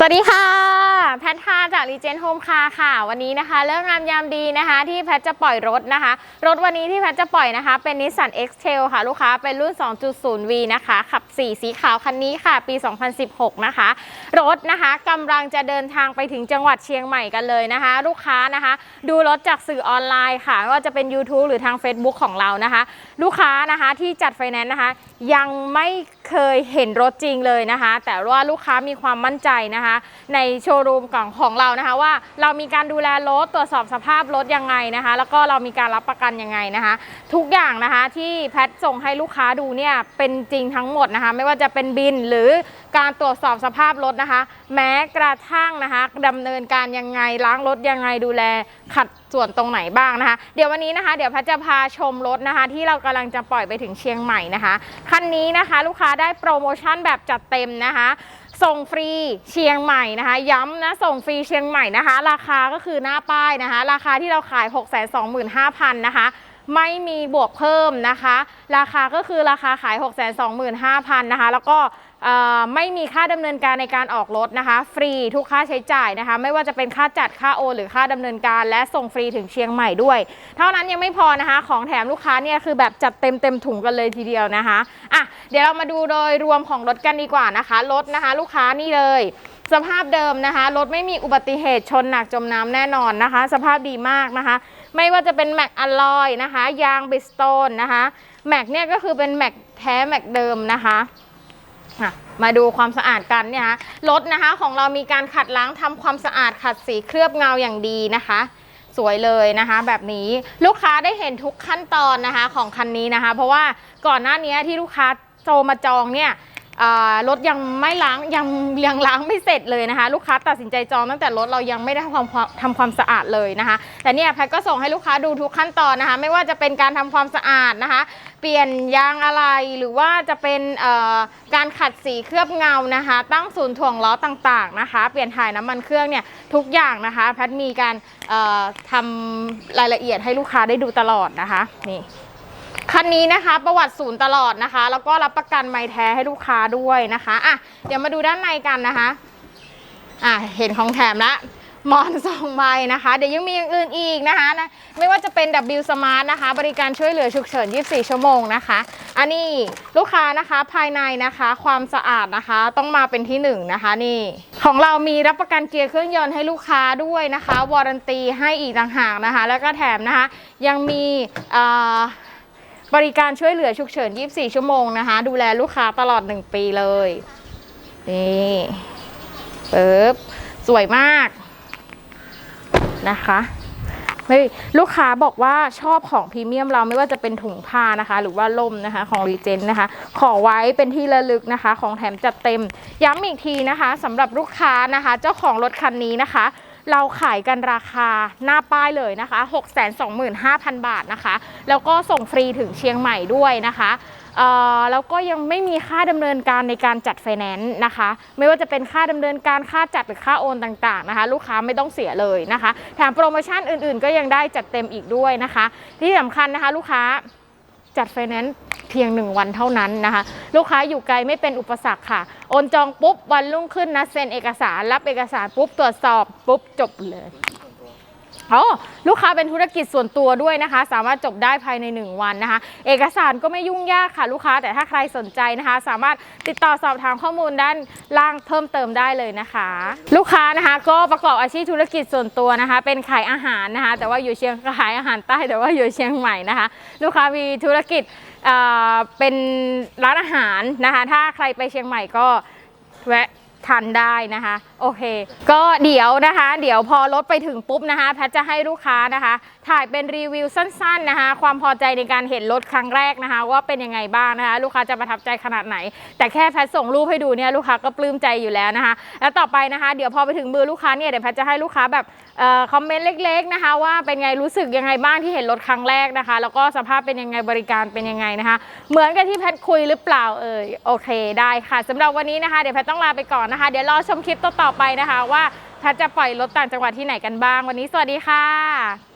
สวัสดีค่ะ แพทค่ะจากรีเจนโฮมคาค่ะ วันนี้นะคะ เรื่องงามยามดีนะคะ ที่แพทจะปล่อยรถนะคะ รถวันนี้ที่แพทจะปล่อยนะคะ เป็น Nissan X-Trail ค่ะ ลูกค้าเป็นรุ่น 2.0V นะคะ ขับ 4 สีขาวคันนี้ค่ะ ปี 2016 นะคะ รถนะคะกำลังจะเดินทางไปถึงจังหวัดเชียงใหม่กันเลยนะคะ ลูกค้านะคะ ดูรถจากสื่อออนไลน์ค่ะไม่ว่าจะเป็น YouTube หรือทาง Facebook ของเรานะคะ ลูกค้านะคะที่จัดไฟแนนซ์นะคะ ยังไม่เคยเห็นรถจริงเลยนะคะ แต่ว่าลูกค้ามีความมั่นใจนะคะ ในโชว์รูมของของเรานะคะ ว่าเรามีการดูแลรถตรวจสอบสภาพรถยังไงนะคะ แล้วก็เรามีการรับประกันยังไงนะคะ ทุกอย่างนะคะที่แพทส่งให้ลูกค้าดูเนี่ยเป็นจริงทั้งหมดนะคะ ไม่ว่าจะเป็นบินหรือการตรวจสอบสภาพรถนะคะ แม้กระทั่งนะคะดำเนินการยังไงล้างรถยังไงดูแลขัดส่วนตรงไหนบ้างนะคะ เดี๋ยววันนี้นะคะ เดี๋ยวแพทจะพาชมรถนะคะ ที่เรากำลังจะปล่อยไปถึงเชียงใหม่นะคะคันนี้นะคะ ลูกค้าได้โปรโมชั่นแบบจัดเต็มนะคะส่งฟรีเชียงใหม่นะคะ ย้ำนะส่งฟรีเชียงใหม่นะคะ ราคาก็คือหน้าป้ายนะคะ ราคาที่เราขาย 6 2 5 0 0 0นะคะ ไม่มีบวกเพิ่มนะคะ ราคาก็คือราคาขาย 6 2 5 0 0 0นะคะ แล้วก็ ไม่มีค่าดำเนินการในการออกรถนะคะ ฟรีทุกค่าใช้จ่ายนะคะ ไม่ว่าจะเป็นค่าจัดค่าโอนหรือค่าดำเนินการ และส่งฟรีถึงเชียงใหม่ด้วย เท่านั้นยังไม่พอนะคะ ของแถมลูกค้าเนี่ยคือแบบจัดเต็มเต็มถุงกันเลยทีเดียวนะคะอะเดี๋ยวเรามาดูโดยรวมของรถกันดีกว่านะคะรถนะคะ ลูกค้านี่เลย สภาพเดิมนะคะรถไม่มีอุบัติเหตุชนหนักจมน้ำแน่นอนนะคะ สภาพดีมากนะคะ ไม่ว่าจะเป็นแม็กอลลอยนะคะ ยางบิสโตนนะคะแม็กเนี่ยก็คือเป็นแม็กแท้แม็กเดิมนะคะ มาดูความสะอาดกันเนี่ยนะคะรถนะคะของเรามีการขัดล้างทำความสะอาดขัดสีเคลือบเงาอย่างดีนะคะ สวยเลยนะคะ แบบนี้ลูกค้าได้เห็นทุกขั้นตอนนะคะของคันนี้นะคะ เพราะว่าก่อนหน้านี้ที่ลูกค้าโทรมาจองเนี่ย รถยังไม่ล้างยังยังล้างไม่เสร็จเลยนะคะ ลูกค้าตัดสินใจจองตั้งแต่รถเรายังไม่ได้ทำความทำความสะอาดเลยนะคะ แต่เนี่ยแพทก็ส่งให้ลูกค้าดูทุกขั้นตอนนะคะ ไม่ว่าจะเป็นการทำความสะอาดนะคะ เปลี่ยนยางอะไรหรือว่าจะเป็นการขัดสีเคลือบเงานะคะ ตั้งศูนย์ถ่วงล้อต่างๆนะคะ เปลี่ยนถ่ายน้ำมันเครื่องเนี่ยทุกอย่างนะคะ แพทมีการเอ่อทำรายละเอียดให้ลูกค้าได้ดูตลอดนะคะนี่ คันนี้นะคะประวัติศูนย์ตลอดนะคะ แล้วก็รับประกันไม้แท้ให้ลูกค้าด้วยนะคะอะเดี๋ยวมาดูด้านในกันนะคะอะเห็นของแถมละมอนสองใบนะคะ เดี๋ยวยังมีอย่างอื่นอีกนะคะนะไม่ว่าจะเป็น W Smart นะคะ บริการช่วยเหลือฉุกเฉิน 24 ชั่วโมงนะคะ อันนี้ลูกค้านะคะภายในนะคะความสะอาดนะคะต้องมาเป็นที่หนึ่งนะคะนี่ของเรามีรับประกันเกียร์เครื่องยนต์ให้ลูกค้าด้วยนะคะวารันตีให้อีกต่างหากนะคะ แล้วก็แถมนะคะยังมีอ่อ บริการช่วยเหลือฉุกเฉิน 24 ชั่วโมงนะคะ ดูแลลูกค้าตลอด 1 ปีเลย นี่ปึ๊บสวยมากนะคะเฮ้ยลูกค้าบอกว่าชอบของพรีเมียมเราไม่ว่าจะเป็นถุงผ้านะคะ หรือว่าล่มนะคะของรีเจนนะคะ ขอไว้เป็นที่ระลึกนะคะ ของแถมจัดเต็ม ย้ำอีกทีนะคะสำหรับลูกค้านะคะ เจ้าของรถคันนี้นะคะ เราขายกันราคาหน้าป้ายเลยนะคะ 625,000 บาทนะคะ แล้วก็ส่งฟรีถึงเชียงใหม่ด้วยนะคะแล้วก็ยังไม่มีค่าดำเนินการในการจัดไฟแนนซ์นะคะ ไม่ว่าจะเป็นค่าดำเนินการค่าจัดหรือค่าโอนต่างๆนะคะ ลูกค้าไม่ต้องเสียเลยนะคะแถมโปรโมชั่นอื่นๆ ก็ยังได้จัดเต็มอีกด้วยนะคะ ที่สำคัญนะคะลูกค้า จัดไฟแนนซ์เพียง 1 วันเท่านั้นนะคะ ลูกค้าอยู่ไกลไม่เป็นอุปสรรคค่ะ โอนจองปุ๊บวันรุ่งขึ้นนะเซ็นเอกสารรับเอกสารปุ๊บตรวจสอบปุ๊บจบเลย อ๋อลูกค้าเป็นธุรกิจส่วนตัวด้วยนะคะ สามารถจบได้ภายใน 1 วันนะคะ เอกสารก็ไม่ยุ่งยากค่ะ ลูกค้าแต่ถ้าใครสนใจนะคะ สามารถติดต่อสอบถามข้อมูลด้านล่างเพิ่มเติมได้เลยนะคะ ลูกค้านะคะก็ประกอบอาชีพธุรกิจส่วนตัวนะคะ เป็นขายอาหารนะคะ แต่ว่าอยู่เชียงขายอาหารใต้แต่ว่าอยู่เชียงใหม่นะคะ ลูกค้ามีธุรกิจเเป็นร้านอาหารนะคะ ถ้าใครไปเชียงใหม่ก็แวะทันได้นะคะ โอเค ก็เดี๋ยวนะคะ เดี๋ยวพอรถไปถึงปุ๊บนะคะ แพทจะให้ลูกค้านะคะ ถ่ายเป็นรีวิวสั้น ๆนะคะ ความพอใจในการเห็นรถครั้งแรกนะคะ ว่าเป็นยังไงบ้างนะคะ ลูกค้าจะประทับใจขนาดไหน แต่แค่แพทส่งรูปให้ดูเนี่ยลูกค้าก็ปลื้มใจอยู่แล้วนะคะ แล้วต่อไปนะคะ เดี๋ยวพอไปถึงมือลูกค้าเนี่ยเดี๋ยวแพทจะให้ลูกค้าแบบคอมเมนต์เล็ก ๆนะคะ ว่าเป็นไงรู้สึกยังไงบ้างที่เห็นรถครั้งแรกนะคะ แล้วก็สภาพเป็นยังไงบริการเป็นยังไงนะคะ เหมือนกับที่แพทคุยหรือเปล่าเอ่ยโอเค ได้ค่ะสำหรับวันนี้นะคะเดี๋ยวแพทต้องลาไปก่อนนะคะ เดี๋ยวรอชมคลิปต่อๆไปนะคะ ว่าแพทย์จะปล่อยรถต่างจังหวัดที่ไหนกันบ้าง วันนี้สวัสดีค่ะ